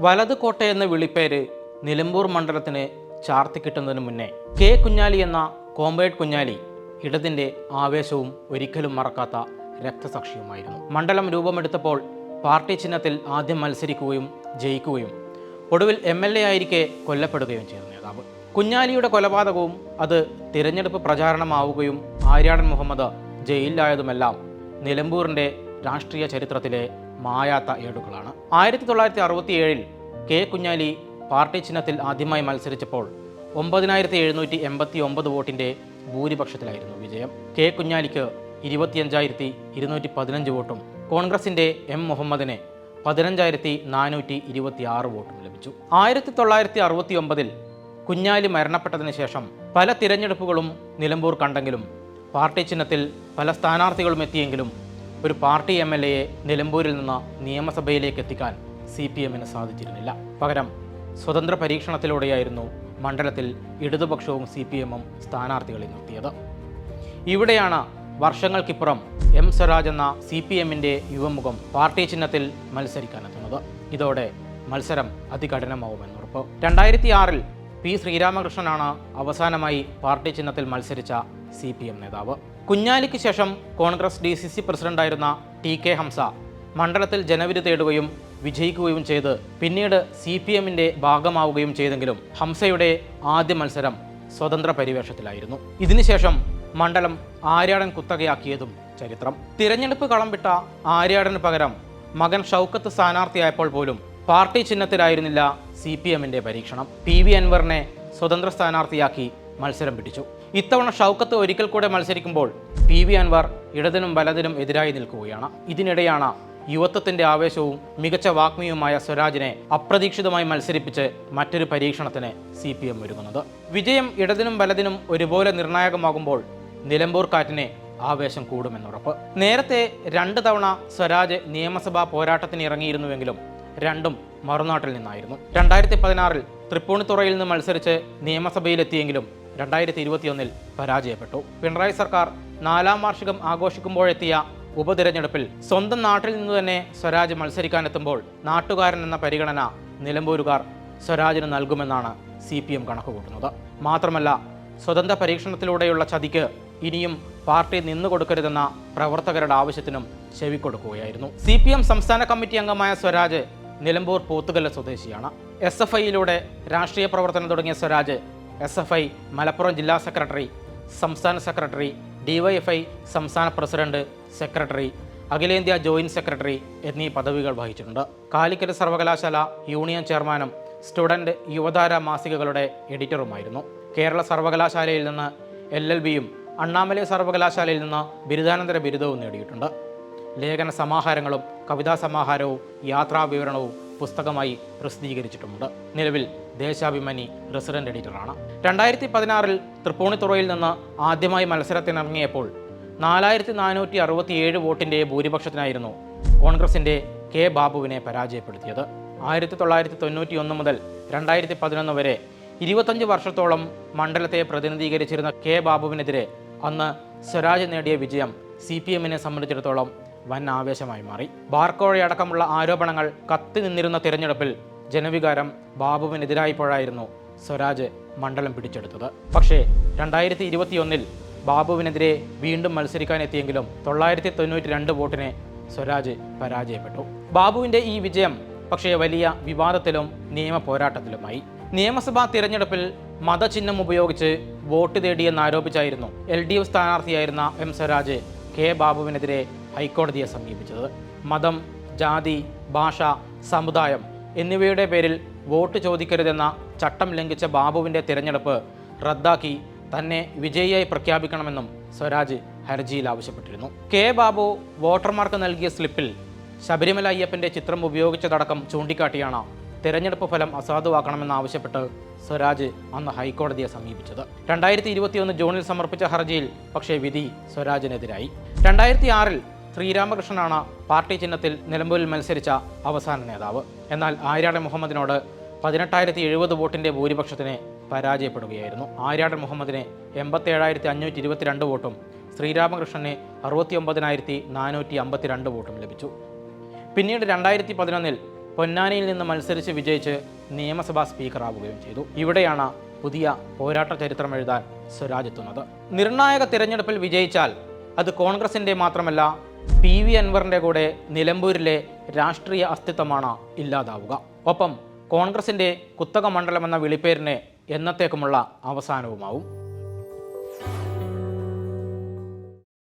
വലത് കോട്ട എന്ന വിളിപ്പേര് നിലമ്പൂർ മണ്ഡലത്തിന് ചാർത്തി കിട്ടുന്നതിന് മുന്നേ കെ കുഞ്ഞാലി എന്ന കോമ്പേഡ് കുഞ്ഞാലി ഇടതിന്റെ ആവേശവും ഒരിക്കലും മറക്കാത്ത രക്തസാക്ഷിയുമായിരുന്നു. മണ്ഡലം രൂപമെടുത്തപ്പോൾ പാർട്ടി ചിഹ്നത്തിൽ ആദ്യം മത്സരിക്കുകയും ജയിക്കുകയും ഒടുവിൽ എം എൽ എ ആയിരിക്കെ കൊല്ലപ്പെടുകയും ചെയ്ത നേതാവ്. കുഞ്ഞാലിയുടെ കൊലപാതകവും അത് തിരഞ്ഞെടുപ്പ് പ്രചാരണമാവുകയും ആര്യാടൻ മുഹമ്മദ് ജയിലിലായതുമെല്ലാം നിലമ്പൂരിന്റെ രാഷ്ട്രീയ ചരിത്രത്തിലെ മായാത്ത ഏടുകളാണ്. ആയിരത്തി തൊള്ളായിരത്തി അറുപത്തി ഏഴിൽ കെ കുഞ്ഞാലി പാർട്ടി ചിഹ്നത്തിൽ ആദ്യമായി മത്സരിച്ചപ്പോൾ ഒമ്പതിനായിരത്തി എഴുന്നൂറ്റി എൺപത്തി ഒമ്പത് വോട്ടിന്റെ ഭൂരിപക്ഷത്തിലായിരുന്നു വിജയം. കെ കുഞ്ഞാലിക്ക് ഇരുപത്തിയഞ്ചായിരത്തി ഇരുന്നൂറ്റി പതിനഞ്ച് വോട്ടും കോൺഗ്രസിന്റെ എം മുഹമ്മദിന് പതിനഞ്ചായിരത്തി നാനൂറ്റി ഇരുപത്തി ആറ് വോട്ടും ലഭിച്ചു. ആയിരത്തി തൊള്ളായിരത്തി അറുപത്തി ഒമ്പതിൽ കുഞ്ഞാലി മരണപ്പെട്ടതിന് ശേഷം പല തിരഞ്ഞെടുപ്പുകളും നിലമ്പൂർ കണ്ടെങ്കിലും പാർട്ടി ചിഹ്നത്തിൽ പല സ്ഥാനാർത്ഥികളും എത്തിയെങ്കിലും ഒരു പാർട്ടി എം എൽ എയെ നിലമ്പൂരിൽ നിന്ന് നിയമസഭയിലേക്ക് എത്തിക്കാൻ സി പി എമ്മിന് സാധിച്ചിരുന്നില്ല. പകരം സ്വതന്ത്ര പരീക്ഷണത്തിലൂടെയായിരുന്നു മണ്ഡലത്തിൽ ഇടതുപക്ഷവും സി പി എമ്മും സ്ഥാനാർത്ഥികളെ നിർത്തിയത്. ഇവിടെയാണ് വർഷങ്ങൾക്കിപ്പുറം എം സ്വരാജ് എന്ന സി പി എമ്മിന്റെ യുവമുഖം പാർട്ടി ചിഹ്നത്തിൽ മത്സരിക്കാനെത്തുന്നത് ഇതോടെ മത്സരം അതികഠിനമാവുമെന്ന് ഉറപ്പ്. രണ്ടായിരത്തി ആറിൽ പി ശ്രീരാമകൃഷ്ണനാണ് അവസാനമായി പാർട്ടി ചിഹ്നത്തിൽ മത്സരിച്ച സി പി എം നേതാവ്. കുഞ്ഞാലിക്ക് ശേഷം കോൺഗ്രസ് ഡി സി സി പ്രസിഡന്റായിരുന്ന ടി കെ ഹംസ മണ്ഡലത്തിൽ ജനവിധി തേടുകയും വിജയിക്കുകയും ചെയ്ത് പിന്നീട് സി പി എമ്മിന്റെ ഭാഗമാവുകയും ചെയ്തെങ്കിലും ഹംസയുടെ ആദ്യ മത്സരം സ്വതന്ത്ര പരിവേഷത്തിലായിരുന്നു. ഇതിനുശേഷം മണ്ഡലം ആര്യാടൻ കുത്തകയാക്കിയതും ചരിത്രം. തിരഞ്ഞെടുപ്പ് കളം വിട്ട ആര്യാടന് പകരം മകൻ ഷൗക്കത്ത് സ്ഥാനാർത്ഥിയായപ്പോൾ പോലും പാർട്ടി ചിഹ്നത്തിലായിരുന്നില്ല സി പി എമ്മിന്റെ പരീക്ഷണം. പി വി അൻവറിനെ സ്വതന്ത്ര സ്ഥാനാർത്ഥിയാക്കി മത്സരം പിടിച്ചു. ഇത്തവണ ഷൗക്കത്ത് ഒരിക്കൽ കൂടെ മത്സരിക്കുമ്പോൾ പി വി അൻവർ ഇടതിനും വലതിനും എതിരായി നിൽക്കുകയാണ്. ഇതിനിടെയാണ് യുവത്വത്തിന്റെ ആവേശവും മികച്ച വാഗ്മിയുമായ സ്വരാജിനെ അപ്രതീക്ഷിതമായി മത്സരിപ്പിച്ച് മറ്റൊരു പരീക്ഷണത്തിന് സി പി എം ഒരുങ്ങുന്നത്. വിജയം ഇടതിനും വലതിനും ഒരുപോലെ നിർണായകമാകുമ്പോൾ നിലമ്പൂർ കാറ്റിനെ ആവേശം കൂടുമെന്നുറപ്പ്. നേരത്തെ രണ്ട് തവണ സ്വരാജ് നിയമസഭാ പോരാട്ടത്തിന് ഇറങ്ങിയിരുന്നുവെങ്കിലും രണ്ടും മറുനാട്ടിൽ നിന്നായിരുന്നു. രണ്ടായിരത്തി പതിനാറിൽ തൃപ്പൂണിത്തുറയിൽ നിന്ന് മത്സരിച്ച് നിയമസഭയിലെത്തിയെങ്കിലും രണ്ടായിരത്തി ഇരുപത്തിയൊന്നിൽ പരാജയപ്പെട്ടു. പിണറായി സർക്കാർ നാലാം വാർഷികം ആഘോഷിക്കുമ്പോഴെത്തിയ ഉപതിരഞ്ഞെടുപ്പിൽ സ്വന്തം നാട്ടിൽ നിന്ന് തന്നെ സ്വരാജ് മത്സരിക്കാനെത്തുമ്പോൾ നാട്ടുകാരൻ എന്ന പരിഗണന നിലമ്പൂരുകാർ സ്വരാജിന് നൽകുമെന്നാണ് സി പി എം കണക്കുകൂട്ടുന്നത് മാത്രമല്ല സ്വതന്ത്ര പരീക്ഷണത്തിലൂടെയുള്ള ചതിക്ക് ഇനിയും പാർട്ടി നിന്നു നിന്നുകൊടുക്കരുതെന്ന പ്രവർത്തകരുടെ ആവശ്യത്തിനും ചെവിക്കൊടുക്കുകയായിരുന്നു. സി പി എം സംസ്ഥാന കമ്മിറ്റി അംഗമായ സ്വരാജ് നിലമ്പൂർ പോത്തുകല്ല് സ്വദേശിയാണ്. എസ് എഫ് ഐയിലൂടെ രാഷ്ട്രീയ പ്രവർത്തനം തുടങ്ങിയ Swaraj S F I Malappuram ജില്ലാ സെക്രട്ടറി സംസ്ഥാന സെക്രട്ടറി ഡിവൈഎഫ്ഐ സംസ്ഥാന പ്രസിഡന്റ് സെക്രട്ടറി അഖിലേന്ത്യാ ജോയിന്റ് സെക്രട്ടറി എന്നീ പദവികൾ വഹിച്ചിട്ടുണ്ട്. കാലിക്കറ്റ് സർവകലാശാല യൂണിയൻ ചെയർമാനും സ്റ്റുഡന്റ് യുവധാര മാസികകളുടെ എഡിറ്ററുമായിരുന്നു. കേരള സർവകലാശാലയിൽ നിന്ന് എൽ എൽ ബിയും അണ്ണാമലൈ സർവകലാശാലയിൽ നിന്ന് ബിരുദാനന്തര ബിരുദവും നേടിയിട്ടുണ്ട്. ലേഖന സമാഹാരങ്ങളും കവിതാ സമാഹാരവും യാത്രാ വിവരണവും പുസ്തകമായി പ്രസിദ്ധീകരിച്ചിട്ടുമുണ്ട്. നിലവിൽ ദേശാഭിമാനി റെസിഡന്റ് എഡിറ്ററാണ്. രണ്ടായിരത്തി പതിനാറിൽ തൃപ്പൂണിത്തുറയിൽ നിന്ന് ആദ്യമായി മത്സരത്തിനിറങ്ങിയപ്പോൾ നാലായിരത്തി നാനൂറ്റി അറുപത്തിയേഴ് വോട്ടിന്റെ ഭൂരിപക്ഷത്തിനായിരുന്നു കോൺഗ്രസിന്റെ കെ ബാബുവിനെ പരാജയപ്പെടുത്തിയത്. ആയിരത്തി തൊള്ളായിരത്തി തൊണ്ണൂറ്റി ഒന്ന് മുതൽ രണ്ടായിരത്തി പതിനൊന്ന് വരെ ഇരുപത്തഞ്ച് വർഷത്തോളം മണ്ഡലത്തെ പ്രതിനിധീകരിച്ചിരുന്ന കെ ബാബുവിനെതിരെ അന്ന് സ്വരാജ് നേടിയ വിജയം സി പി എമ്മിനെ സംബന്ധിച്ചിടത്തോളം വൻ ആവേശമായി മാറി. ബാർക്കോഴയടക്കമുള്ള ആരോപണങ്ങൾ കത്തി നിന്നിരുന്ന തിരഞ്ഞെടുപ്പിൽ ജനവികാരം ബാബുവിനെതിരായപ്പോഴായിരുന്നു സ്വരാജ് മണ്ഡലം പിടിച്ചെടുത്തത്. പക്ഷേ രണ്ടായിരത്തി ഇരുപത്തിയൊന്നിൽ ബാബുവിനെതിരെ വീണ്ടും മത്സരിക്കാനെത്തിയെങ്കിലും തൊള്ളായിരത്തി തൊണ്ണൂറ്റി രണ്ട് വോട്ടിന് സ്വരാജ് പരാജയപ്പെട്ടു. ബാബുവിന്റെ ഈ വിജയം പക്ഷേ വലിയ വിവാദത്തിലും നിയമ പോരാട്ടത്തിലുമായി. നിയമസഭാ തിരഞ്ഞെടുപ്പിൽ മതചിഹ്നം ഉപയോഗിച്ച് വോട്ട് തേടിയെന്നാരോപിച്ചായിരുന്നു എൽ ഡി എഫ് സ്ഥാനാർത്ഥിയായിരുന്ന എം സ്വരാജ് കെ ബാബുവിനെതിരെ ഹൈക്കോടതിയെ സമീപിച്ചത്. മതം ജാതി ഭാഷ സമുദായം എന്നിവയുടെ പേരിൽ വോട്ട് ചോദിക്കരുതെന്ന ചട്ടം ലംഘിച്ച ബാബുവിന്റെ തിരഞ്ഞെടുപ്പ് റദ്ദാക്കി തന്നെ വിജയിയായി പ്രഖ്യാപിക്കണമെന്നും സ്വരാജ് ഹർജിയിൽ ആവശ്യപ്പെട്ടിരുന്നു. കെ ബാബു വോട്ടർമാർക്ക് നൽകിയ സ്ലിപ്പിൽ ശബരിമല അയ്യപ്പന്റെ ചിത്രം ഉപയോഗിച്ചതടക്കം ചൂണ്ടിക്കാട്ടിയാണ് തിരഞ്ഞെടുപ്പ് ഫലം അസാധുവാക്കണമെന്നാവശ്യപ്പെട്ട് സ്വരാജ് അന്ന് ഹൈക്കോടതിയെ സമീപിച്ചത്. രണ്ടായിരത്തി ഇരുപത്തിയൊന്ന് ജൂണിൽ സമർപ്പിച്ച ഹർജിയിൽ പക്ഷേ വിധി സ്വരാജിനെതിരായി. രണ്ടായിരത്തി ആറിൽ ശ്രീരാമകൃഷ്ണനാണ് പാർട്ടി ചിഹ്നത്തിൽ നിലമ്പൂരിൽ മത്സരിച്ച അവസാന നേതാവ്. എന്നാൽ ആര്യാടൻ മുഹമ്മദിനോട് പതിനെട്ടായിരത്തി എഴുപത് വോട്ടിന്റെ ഭൂരിപക്ഷത്തിന് പരാജയപ്പെടുകയായിരുന്നു. ആര്യാടൻ മുഹമ്മദിന് എൺപത്തേഴായിരത്തി അഞ്ഞൂറ്റി ഇരുപത്തിരണ്ട് വോട്ടും ശ്രീരാമകൃഷ്ണന് അറുപത്തി ഒമ്പതിനായിരത്തി നാനൂറ്റി അമ്പത്തിരണ്ട് വോട്ടും ലഭിച്ചു. പിന്നീട് രണ്ടായിരത്തി പതിനൊന്നിൽ പൊന്നാനിയിൽ നിന്ന് മത്സരിച്ച് വിജയിച്ച് നിയമസഭാ സ്പീക്കറാവുകയും ചെയ്തു. ഇവിടെയാണ് പുതിയ പോരാട്ട ചരിത്രം എഴുതാൻ സ്വരാജ് എത്തുന്നത്. നിർണായക തിരഞ്ഞെടുപ്പിൽ വിജയിച്ചാൽ അത് കോൺഗ്രസിന്റെ മാത്രമല്ല പി വി അൻവറിന്റെ കൂടെ നിലമ്പൂരിലെ രാഷ്ട്രീയ അസ്തിത്വമാണ് ഇല്ലാതാവുക. ഒപ്പം കോൺഗ്രസിന്റെ കുത്തക മണ്ഡലം എന്ന വിളിപ്പേരിന് എന്നത്തേക്കുമുള്ള അവസാനവുമാവും.